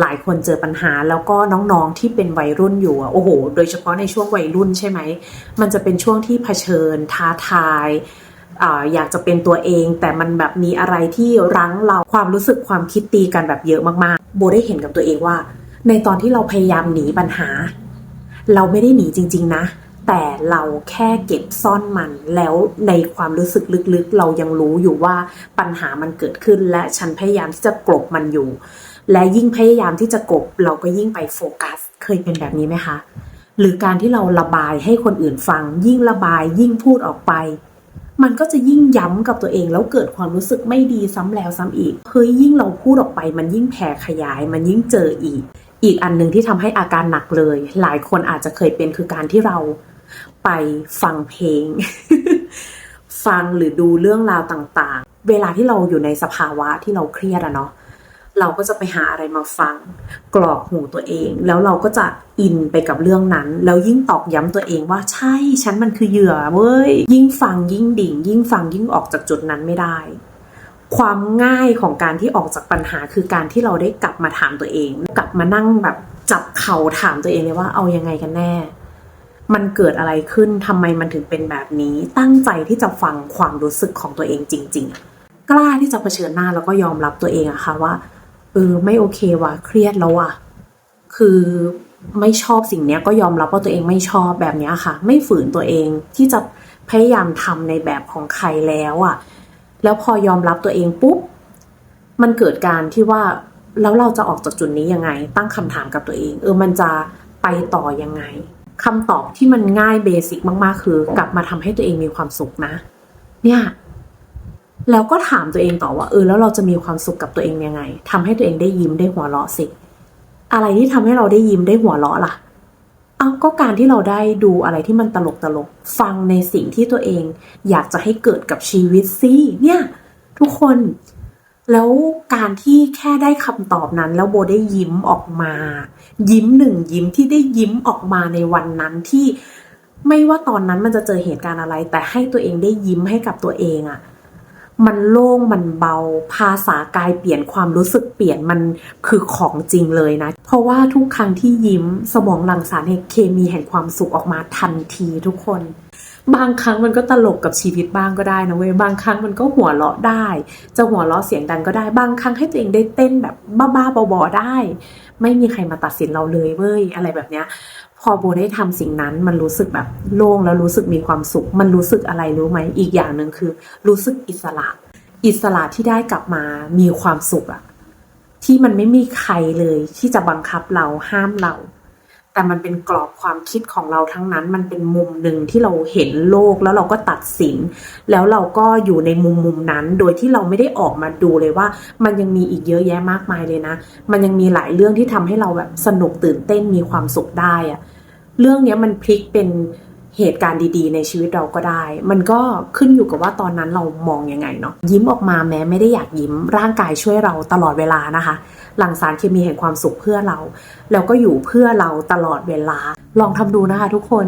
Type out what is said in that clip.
หลายคนเจอปัญหาแล้วก็น้องๆที่เป็นวัยรุ่นอยู่โอ้โห โดยเฉพาะในช่วงวัยรุ่นใช่ไหม มันจะเป็นช่วงที่เผชิญท้าทายอยากจะเป็นตัวเอง แต่มันแบบมีอะไรที่รั้งเราความรู้สึกความคิดตีกันแบบเยอะมากๆโบได้เห็นกับตัวเองว่า ในตอนที่เราพยายามหนีปัญหา เราไม่ได้หนีจริง ๆ นะ แต่เราแค่เก็บซ่อนมัน แล้วในความรู้สึกลึกๆ เรายังรู้อยู่ว่าปัญหามันเกิดขึ้น และฉันพยายามที่จะกลบมันอยู่ และยิ่งพยายามที่จะกลบเราก็ยิ่งไปโฟกัส เคยเป็นแบบนี้ไหมคะ หรือการที่เราระบายให้คนอื่นฟัง ยิ่งระบายยิ่งพูดออกไป มันก็จะยิ่งย้ำกับตัวเอง แล้วเกิดความรู้สึกไม่ดีซ้ำแล้วซ้ำอีกเฮ้ยยิ่งเราพูดออกไป มันยิ่งแผ่ขยาย มันยิ่งเจออีกอีกอันหนึ่งที่ทำให้อาการหนักเลย หลายคนอาจจะเคยเป็นคือการที่เรา ไปฟังเพลง ฟังหรือดูเรื่องราวต่างๆ เวลาที่เราอยู่ในสภาวะที่เราเครียดอะเนาะเราก็จะไปหาอะไรมาฟัง กรอกหูตัวเอง แล้วเราก็จะอินไปกับเรื่องนั้น แล้วยิ่งตอกย้ำตัวเองว่าใช่ฉันมันคือเหยื่อเว้ยยิ่งฟังยิ่งดิ่ง ยิ่งฟังยิ่งออกจากจุดนั้นไม่ได้ ความง่ายของการที่ออกจากปัญหาคือการที่เราได้กลับมาถามตัวเอง กลับมานั่งแบบจับเข่าถามตัวเองเลยว่าเอายังไงกันแน่ มันเกิดอะไรขึ้นทำไมมันถึงเป็นแบบนี้ ตั้งใจที่จะฟังความรู้สึกของตัวเองจริง ๆ กล้าที่จะเผชิญหน้าแล้วก็ยอมรับตัวเองอะค่ะว่าเออไม่โอเคว่ะ เครียดแล้วว่ะ คือไม่ชอบสิ่งเนี้ยก็ยอมรับว่าตัวเองไม่ชอบแบบนี้ค่ะ ไม่ฝืนตัวเองที่จะพยายามทำในแบบของใครแล้วอะแล้วพอยอมรับตัวเองปุ๊บ มันเกิดการที่ว่าแล้วเราจะออกจากจุดนี้ยังไง ตั้งคำถามกับตัวเอง เออมันจะไปต่อยังไง คำตอบที่มันง่ายเบสิกมาก ๆ คือ กลับมาทำให้ตัวเองมีความสุขนะ เนี่ยแล้วก็ถามตัวเองต่อว่าเออแล้วเราจะมีความสุขกับตัวเองยังไงทำให้ตัวเองได้ยิ้มได้หัวเราะสิ อะไรที่ทำให้เราได้ยิ้มได้หัวเราะล่ะ เอาก็การที่เราได้ดูอะไรที่มันตลกตลกฟังในสิ่งที่ตัวเอง อยากจะให้เกิดกับชีวิตสิเนี่ย ทุกคน แล้วการที่แค่ได้คำตอบนั้น แล้วโบได้ยิ้มออกมา ยิ้มหนึ่งยิ้มที่ได้ยิ้มออกมาในวันนั้นที่ไม่ว่าตอนนั้นมันจะเจอเหตุการณ์อะไร แต่ให้ตัวเองได้ยิ้มให้กับตัวเองอะ มันโล่งมันเบา ภาษากายเปลี่ยนความรู้สึกเปลี่ยนมันคือของจริงเลยนะ เพราะว่าทุกครั้งที่ยิ้มสมองหลั่งสารเคมีแห่งความสุขออกมาทันทีทุกคน บางครั้งมันก็ตลกกับชีวิตบ้างก็ได้นะเว้ยบางครั้งมันก็หัวเราะได้ จะหัวเราะเสียงดังก็ได้บางครั้งให้ตัวเองได้เต้นแบบบ้าๆบอๆได้ ไม่มีใครมาตัดสินเราเลยเว้ยอะไรแบบเนี้ย พอโบได้ทำสิ่งนั้นมันรู้สึกแบบโล่งแล้วรู้สึกมีความสุข มันรู้สึกอะไรรู้ไหมอีกอย่างหนึ่งคือ รู้สึกอิสระ อิสระที่ได้กลับมามีความสุขอะที่มันไม่มีใครเลยที่จะบังคับเราห้ามเรา แต่มันเป็นกรอบความคิดของเราทั้งนั้น มันเป็นมุมหนึ่งที่เราเห็นโลกแล้วเราก็ตัดสิน แล้วเราก็อยู่ในมุมมุมนั้น โดยที่เราไม่ได้ออกมาดูเลยว่า มันยังมีอีกเยอะแยะมากมายเลยนะ มันยังมีหลายเรื่องที่ทำให้เราแบบสนุกตื่นเต้นมีความสุขได้อะเรื่องนี้มันพลิกเป็นเหตุการณ์ดีๆ ในชีวิตเราก็ได้ มันก็ขึ้นอยู่กับว่าตอนนั้นเรามองยังไงเนาะยิ้มออกมาแม้ไม่ได้อยากยิ้มร่างกายช่วยเราตลอดเวลานะคะ หลั่งสารเคมีแห่งความสุขเพื่อเรา แล้วก็อยู่เพื่อเราตลอดเวลา ลองทำดูนะคะทุกคน